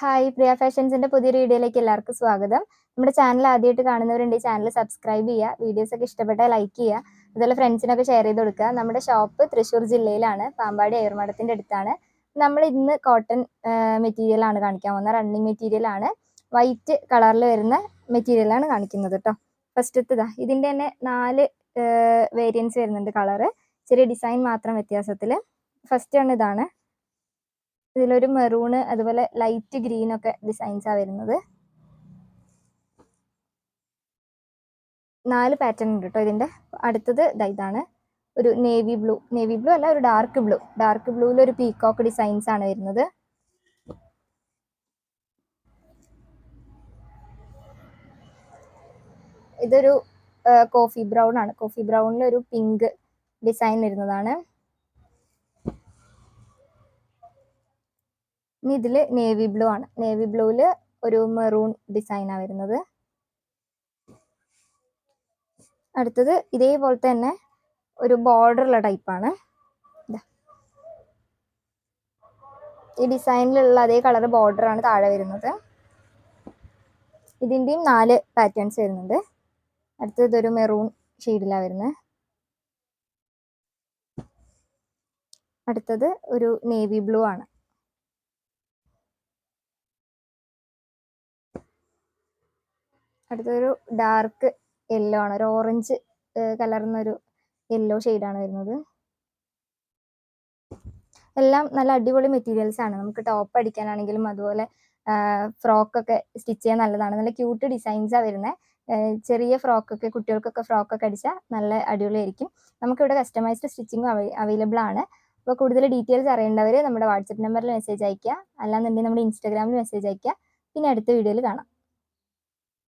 Hi പ്രിയ ഫാഷൻസിന്റെ പുതിയ വീഡിയോയിലേക്ക് എല്ലാവർക്കും സ്വാഗതം. നമ്മുടെ ചാനൽ ആദ്യമായിട്ട് കാണുന്നവരുണ്ട് ഈ ചാനൽ സബ്സ്ക്രൈബ് ചെയ്യുക വീഡിയോസ് ഒക്കെ ഇഷ്ടപ്പെട്ടാൽ ലൈക്ക് ചെയ്യുക അതുപോലെ ഫ്രണ്ട്സിനൊക്കെ ഷെയർ ചെയ്ത് കൊടുക്കുക. നമ്മുടെ ഷോപ്പ് തൃശ്ശൂർ ജില്ലയിലാണ് പാമ്പാടി ഏർമഠത്തിന്റെ അടുത്താണ്. നമ്മൾ ഇന്ന് കോട്ടൺ മെറ്റീരിയൽ ആണ് കാണിക്കാൻ പോകുന്നത്. റണ്ണിങ് മെറ്റീരിയൽ ആണ്. വൈറ്റ് കളറിൽ വരുന്ന മെറ്റീരിയൽ ആണ് കാണിക്കുന്നത് കേട്ടോ. ഫസ്റ്റത്തേതാ ഇതിന്റെ തന്നെ നാല് വേരിയൻസ് വരുന്നുണ്ട് കളറ് ചെറിയ ഡിസൈൻ മാത്രം വ്യത്യാസത്തിൽ. ഫസ്റ്റ് ആണ് ഇതാണ്. ഇതിലൊരു മെറൂണ് അതുപോലെ ലൈറ്റ് ഗ്രീൻ ഒക്കെ ഡിസൈൻസാ വരുന്നത്. നാല് പാറ്റേൺ ഉണ്ട് കേട്ടോ ഇതിന്റെ അടുത്തത് ഇതാണ്. ഒരു നേവി ബ്ലൂ നേവി ബ്ലൂ അല്ല ഒരു ഡാർക്ക് ബ്ലൂ ഡാർക്ക് ബ്ലൂവിൽ ഒരു പീക്കോക്ക് ഡിസൈൻസ് ആണ് വരുന്നത്. ഇതൊരു കോഫി ബ്രൗൺ ആണ്. കോഫി ബ്രൗണിൽ ഒരു പിങ്ക് ഡിസൈൻ വരുന്നതാണ്. ഇനി ഇതിൽ നേവി ബ്ലൂ ആണ്. നേവി ബ്ലൂവിൽ ഒരു മെറൂൺ ഡിസൈനാണ് വരുന്നത്. അടുത്തത് ഇതേപോലെ തന്നെ ഒരു ബോർഡർ ഉള്ള ടൈപ്പാണ് ഈ ഡിസൈനിലുള്ള അതേ കളർ ബോർഡർ ആണ് താഴെ വരുന്നത്. ഇതിന്റെയും നാല് പാറ്റേൺസ് വരുന്നുണ്ട്. അടുത്തത് ഒരു മെറൂൺ ഷെയ്ഡിലാണ് വരുന്നത് അടുത്തത് ഒരു നേവി ബ്ലൂ ആണ്. അടുത്തൊരു ഡാർക്ക് യെല്ലോ ആണ്. ഒരു ഓറഞ്ച് കലർന്നൊരു യെല്ലോ ഷെയ്ഡാണ് വരുന്നത്. എല്ലാം നല്ല അടിപൊളി മെറ്റീരിയൽസ് ആണ്. നമുക്ക് ടോപ്പ് അടിക്കാനാണെങ്കിലും അതുപോലെ ഫ്രോക്കൊക്കെ സ്റ്റിച്ച് ചെയ്യാൻ നല്ലതാണ്. നല്ല ക്യൂട്ട് ഡിസൈൻസാണ് വരുന്നത് ചെറിയ ഫ്രോക്കൊക്കെ കുട്ടികൾക്കൊക്കെ ഫ്രോക്കൊക്കെ അടിച്ചാൽ നല്ല അടിപൊളിയായിരിക്കും. നമുക്കിവിടെ കസ്റ്റമൈസ്ഡ് സ്റ്റിച്ചിങ്ങും അവൈലബിൾ ആണ്. അപ്പോൾ കൂടുതൽ ഡീറ്റെയിൽസ് അറിയേണ്ടവർ നമ്മുടെ വാട്സപ്പ് നമ്പറിൽ മെസ്സേജ് അയയ്ക്കുക. അല്ലാന്നുണ്ടെങ്കിൽ നമ്മുടെ ഇൻസ്റ്റാഗ്രാമിൽ മെസ്സേജ് അയയ്ക്കുക. പിന്നെ അടുത്ത വീഡിയോയിൽ കാണാം.